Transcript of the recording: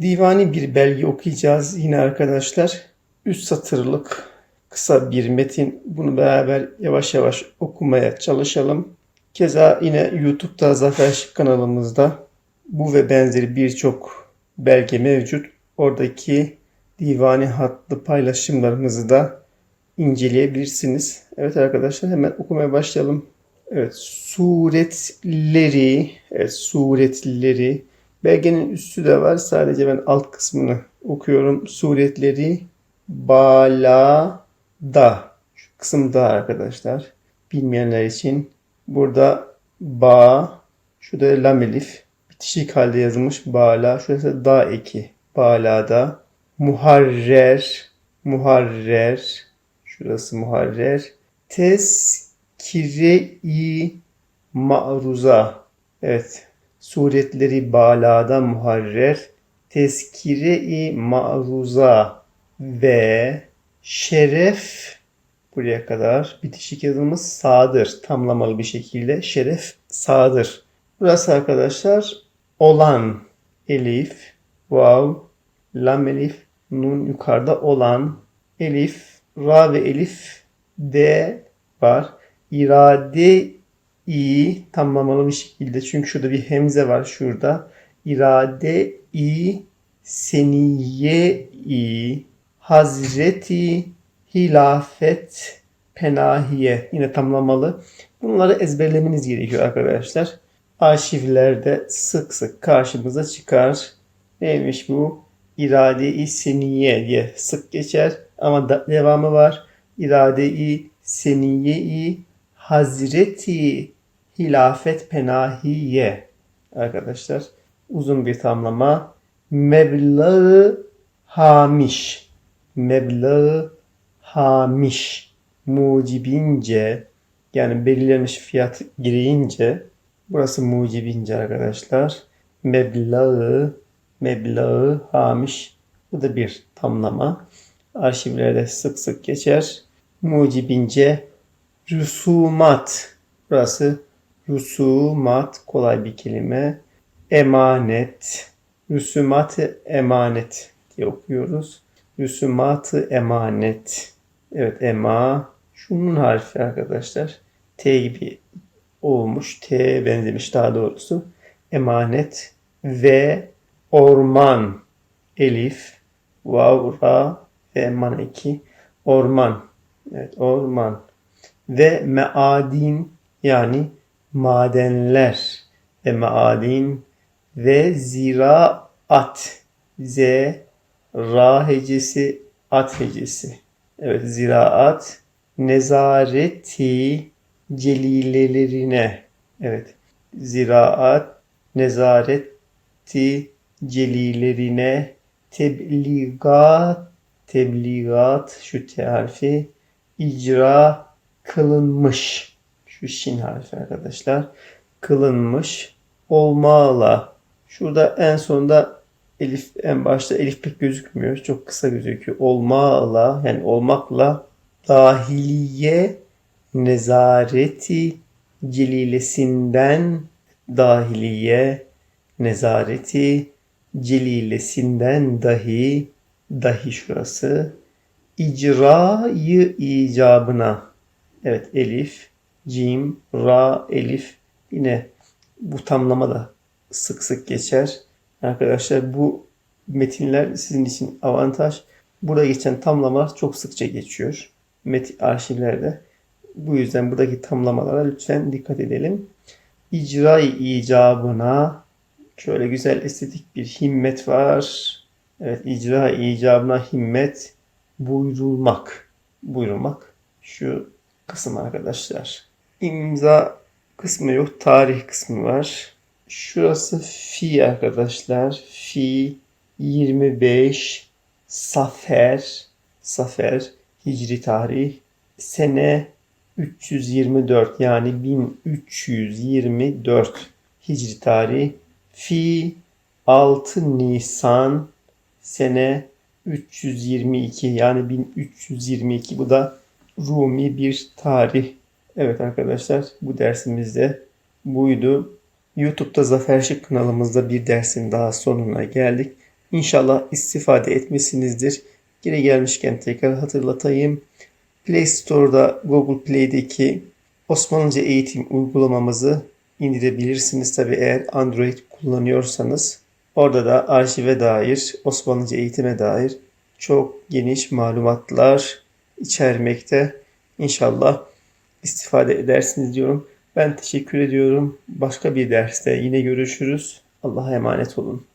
Divani bir belge okuyacağız yine arkadaşlar. Üst satırlık kısa bir metin. Bunu beraber yavaş yavaş okumaya çalışalım. Keza yine YouTube'da Zafer Şık kanalımızda bu ve benzeri birçok belge mevcut. Oradaki divani hatlı paylaşımlarımızı da inceleyebilirsiniz. Evet arkadaşlar hemen okumaya başlayalım. Evet suretleri, evet suretleri. Belgenin üstü de var. Sadece ben alt kısmını okuyorum. Suretleri balada. Şu kısım da arkadaşlar. Bilmeyenler için burada ba, şurada lam elif. Bitişik halde yazılmış bala. Şurası da eki. Balada. Muharrer, muharrer. Şurası muharrer. Tezkire-i ma'ruza. Evet. Suretleri balada muharrer. Tezkire-i ma'ruza ve şeref buraya kadar bitişik yazılmış sağdır. Tamlamalı bir şekilde şeref sağdır. Burası arkadaşlar olan elif, vav, lam elif, nun yukarıda olan elif, ra ve elif, d var. İrade i tamlamalı bir şekilde çünkü şurada bir hemze var şurada. İrade i seniye i Hazreti Hilafet Penahiye yine tamlamalı. Bunları ezberlemeniz gerekiyor arkadaşlar. Arşivlerde sık sık karşımıza çıkar. Neymiş bu? İrade-i seniye diye sık geçer ama da, devamı var. İrade-i seniye-i Hazreti Hilafet Penahiye. Arkadaşlar uzun bir tamlama. Meblağı hamiş. Meblağı hamiş. Mucibince yani belirlenmiş fiyat gireyince burası mucibince arkadaşlar. Meblağı meblağı hamiş. Bu da bir tamlama. Arşivlerde sık sık geçer. Mucibince rüsumat burası rüsumat kolay bir kelime emanet rüsumat emanet diye okuyoruz Rüsumatı emanet. Evet ema. Şunun harfi arkadaşlar. T gibi olmuş. T benzemiş daha doğrusu. Emanet ve orman. Elif. Vav, ra ve eman eki. Orman. Evet orman. Ve meadin yani madenler ve meadin ve ziraat. Z Ra hecesi, at hecesi. Evet ziraat, nezareti celilelerine. Evet ziraat, nezareti celilerine tebligat, tebligat şu T harfi icra kılınmış. Şu şin harfi arkadaşlar. Kılınmış olmalı. Şurada en sonda Elif en başta Elif pek gözükmüyor. Çok kısa gözüküyor. Olmakla yani olmakla dahiliye nezareti celilesinden dahiliye nezareti celilesinden dahi dahi şurası icrayı icabına evet elif cim ra elif yine bu tamlama da sık sık geçer. Arkadaşlar bu metinler sizin için avantaj. Burada geçen tamlamalar çok sıkça geçiyor. Metin arşivlerde. Bu yüzden buradaki tamlamalara lütfen dikkat edelim. İcra icabına şöyle güzel estetik bir himmet var. Evet icra icabına himmet buyurulmak. Buyurulmak. Şu kısım arkadaşlar. İmza kısmı yok. Tarih kısmı var. Şurası fi arkadaşlar. Fi 25 Safer Safer Hicri tarih sene 324 yani 1324 Hicri tarih fi 6 Nisan sene 322 yani 1322 bu da Rumi bir tarih. Evet arkadaşlar bu dersimizde buydu. YouTube'da Zafer Şık kanalımızda bir dersin daha sonuna geldik. İnşallah istifade etmesinizdir. Geri gelmişken tekrar hatırlatayım. Play Store'da Google Play'deki Osmanlıca eğitim uygulamamızı indirebilirsiniz. Tabi eğer Android kullanıyorsanız. Orada da arşive dair, Osmanlıca eğitime dair çok geniş malumatlar içermekte. İnşallah istifade edersiniz diyorum. Ben teşekkür ediyorum. Başka bir derste yine görüşürüz. Allah'a emanet olun.